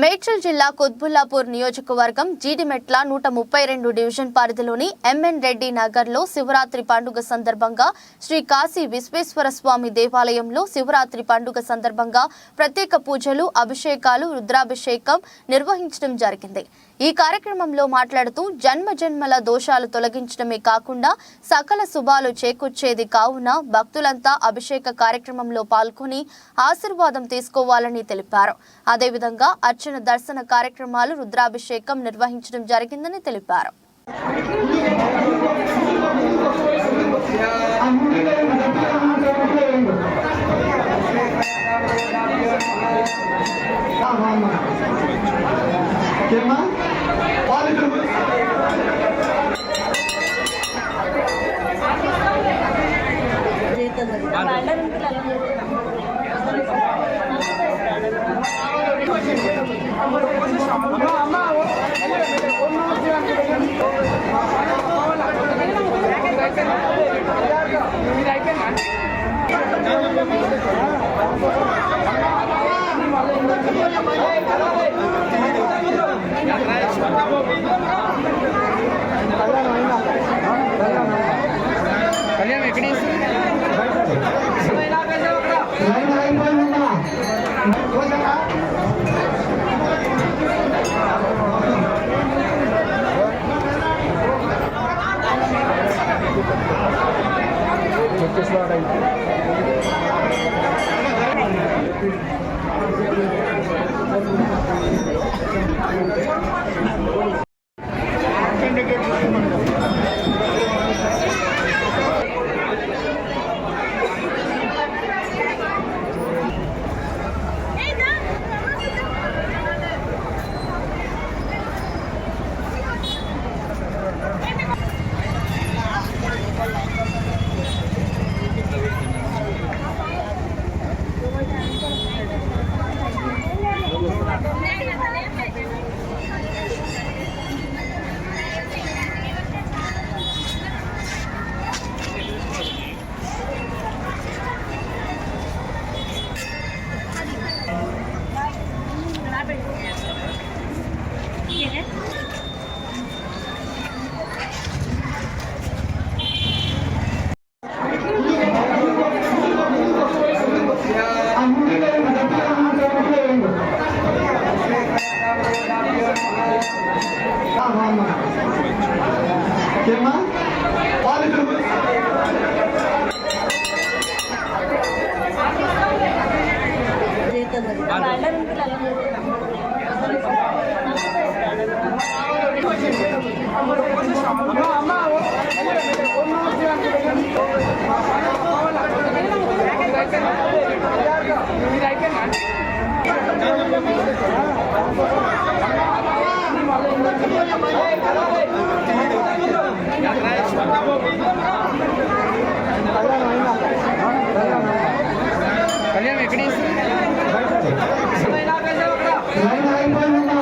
మేడ్చల్ జిల్లా కుత్బుల్లాపూర్ నియోజకవర్గం జీడిమెట్ల నూట ముప్పై రెండు డివిజన్ పరిధిలోని ఎంఎన్ రెడ్డి నగర్లో శివరాత్రి పండుగ సందర్భంగా శ్రీ కాశీ విశ్వేశ్వర స్వామి దేవాలయంలో శివరాత్రి పండుగ సందర్భంగా ప్రత్యేక పూజలు అభిషేకాలు రుద్రాభిషేకం నిర్వహించడం జరిగింది. ఈ కార్యక్రమంలో మాట్లాడుతూ జన్మ జన్మల దోషాలు తొలగించడమే కాకుండా సకల శుభాలు చేకూర్చేది కావున భక్తులంతా అభిషేక కార్యక్రమంలో పాల్గొని ఆశీర్వాదం తీసుకోవాలని తెలిపారు. అదేవిధంగా అర్చన దర్శన కార్యక్రమాలు రుద్రాభిషేకం నిర్వహించడం జరిగిందని తెలిపారు. ఓకేమ్మా వాళ్ళు பாடை కళ్యాణ్ ఎక్కడ లైన్ అయిపోయిందమ్మా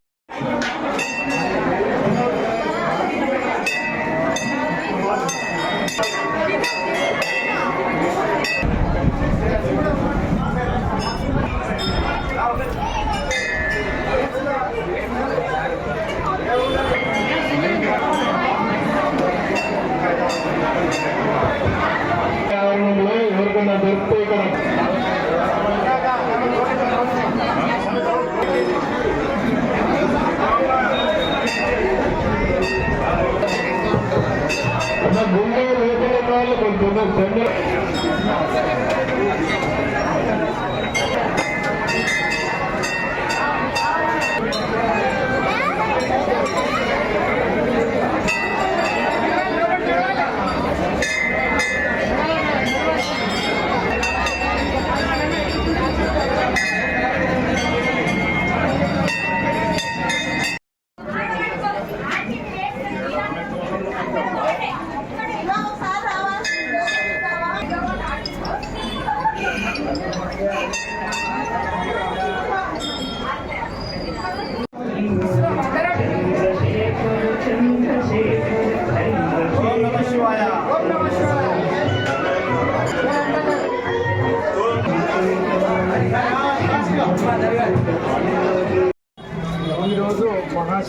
ఫ్రెండ్.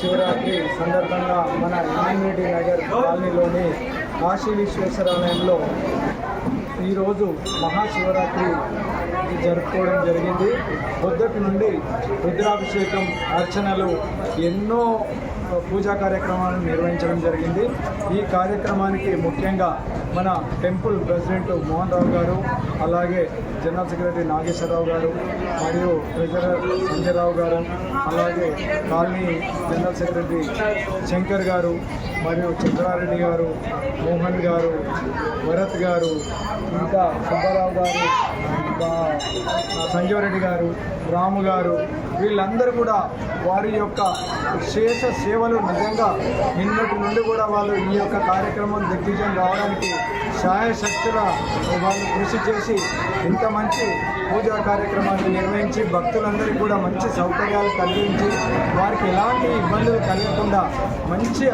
శివరాత్రి సందర్భంగా మన ఇమ్యూనిటీ నగర్ కాలనీలోని కాశీ విశ్వేశ్వరాలయంలో ఈరోజు మహాశివరాత్రి జరుపుకోవడం జరిగింది. పొద్దుటి నుండి రుద్రాభిషేకం అర్చనలు ఎన్నో పూజా కార్యక్రమాలను నిర్వహించడం జరిగింది. ఈ కార్యక్రమానికి ముఖ్యంగా మన టెంపుల్ ప్రెసిడెంట్ మోహన్ రావు గారు అలాగే జనరల్ సెక్రటరీ నాగేశ్వరరావు గారు మరియు ట్రెజరర్ సంజయ్ రావు గారు అలాగే కాలనీ జనరల్ సెక్రటరీ శంకర్ గారు మరియు చంద్రారెడ్డి గారు మోహన్ గారు భరత్ గారు ఇంకా సుబ్బారావు గారు ఇంకా సంజీవరెడ్డి గారు రాము గారు వీళ్ళందరూ కూడా వారి యొక్క శేష సేవలు నిజంగా నిన్నటి నుండి కూడా వాళ్ళు ఈ యొక్క కార్యక్రమం దిగ్విజయం రావడానికి శాయశక్తుల వాళ్ళు కృషి చేసి ఇంత మంచి పూజా కార్యక్రమాన్ని నిర్వహించి భక్తులందరికీ కూడా మంచి సౌకర్యాలు కలిగించి వారికి ఎలాంటి ఇబ్బందులు కలగకుండా మంచి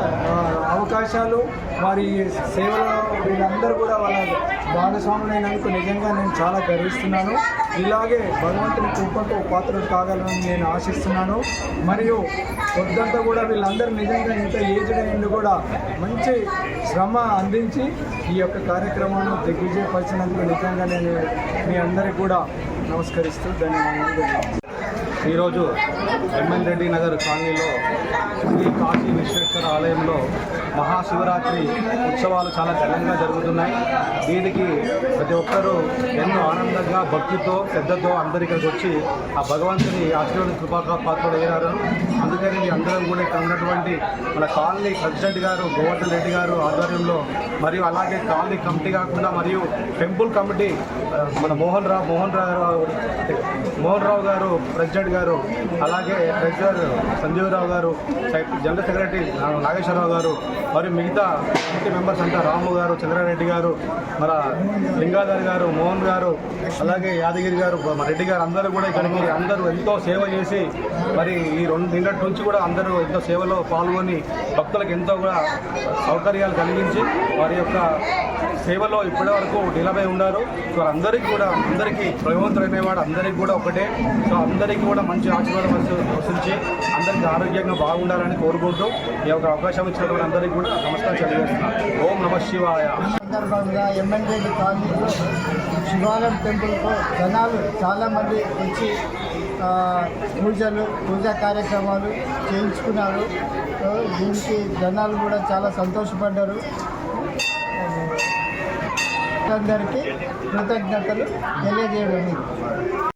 అవకాశాలు వారి సేవలో వీళ్ళందరూ కూడా వాళ్ళ భాగస్వాములైనందుకు నిజంగా నేను చాలా గర్విస్తున్నాను. ఇలాగే భగవంతుని కృపతో పాత్రలు కాగలను నేను ఆశిస్తున్నాను. మరియు పొద్దంతా కూడా వీళ్ళందరూ నిజంగా ఇంత ఏజ్డ్ అయింది కూడా మంచి శ్రమ అందించి ఈ యొక్క కార్యక్రమాన్ని దిగ్విజయపరిచినందుకు నిజంగా నేను మీ అందరికీ కూడా నమస్కరిస్తూ ధన్యవాదాలు ఈరోజు ఎంఎన్ రెడ్డి నగర్ కాలనీలో శ్రీ కాశీ విశ్వేశ్వర ఆలయంలో మహాశివరాత్రి ఉత్సవాలు చాలా ఘనంగా జరుగుతున్నాయి. దీనికి ప్రతి ఒక్కరూ ఎన్నో ఆనందంగా భక్తితో శ్రద్ధతో అందరు ఇక్కడికి వచ్చి ఆ భగవంతుని ఆశీర్వాద కృపా పాత్రలు అందుకని మీ అందరం కూడా ఇక్కడ ఉన్నటువంటి మన కాలనీ ప్రెసిడెంట్ గారు గోవర్ధన్ రెడ్డి గారు ఆధ్వర్యంలో మరియు అలాగే కాలనీ కమిటీ కాకుండా మరియు టెంపుల్ కమిటీ మన మోహన్ రావు మోహన్ రావు మోహన్ రావు గారు ప్రెసిడెంట్ గారు అలాగే ట్రెజరర్ సంజీవరావు గారు జనరల్ సెక్రటరీ నాగేశ్వరరావు గారు మరి మిగతా కమిటీ మెంబర్స్ అంతా రాము గారు చంద్రారెడ్డి గారు మన లింగాధర్ గారు మోహన్ గారు అలాగే యాదగిరి గారు మన రెడ్డి గారు అందరూ కూడా ఇక్కడికి అందరూ ఎంతో సేవ చేసి మరి ఈ రెండు నిన్నటి నుంచి కూడా అందరూ ఎంతో సేవలో పాల్గొని భక్తులకు ఎంతో కూడా సౌకర్యాలు కలిగించి వారి యొక్క సేవలో ఇప్పటి వరకు నిలబై ఉన్నారు. సో అందరికీ కూడా అందరికీ భగవంతుడు అందరికీ కూడా ఒకటే. సో అందరికీ కూడా మంచి ఆశీర్వాదం వస్తు- అందరికీ ఆరోగ్యంగా బాగుండాలని కోరుకుంటూ ఈ యొక్క అవకాశం ఇచ్చినటువంటి అందరికీ కూడా నమస్కారం తెలియజేస్తున్నాను ఓం నమ శివాయ. సందర్భంగా ఎమ్మెల్యేడి కాలనీలో శివాలయం టెంపుల్కు జనాలు చాలామంది వచ్చి పూజలు పూజా కార్యక్రమాలు చేయించుకున్నారు. దీనికి జనాలు కూడా చాలా సంతోషపడ్డారు. అందరికీ కృతజ్ఞతలు తెలియజేయడం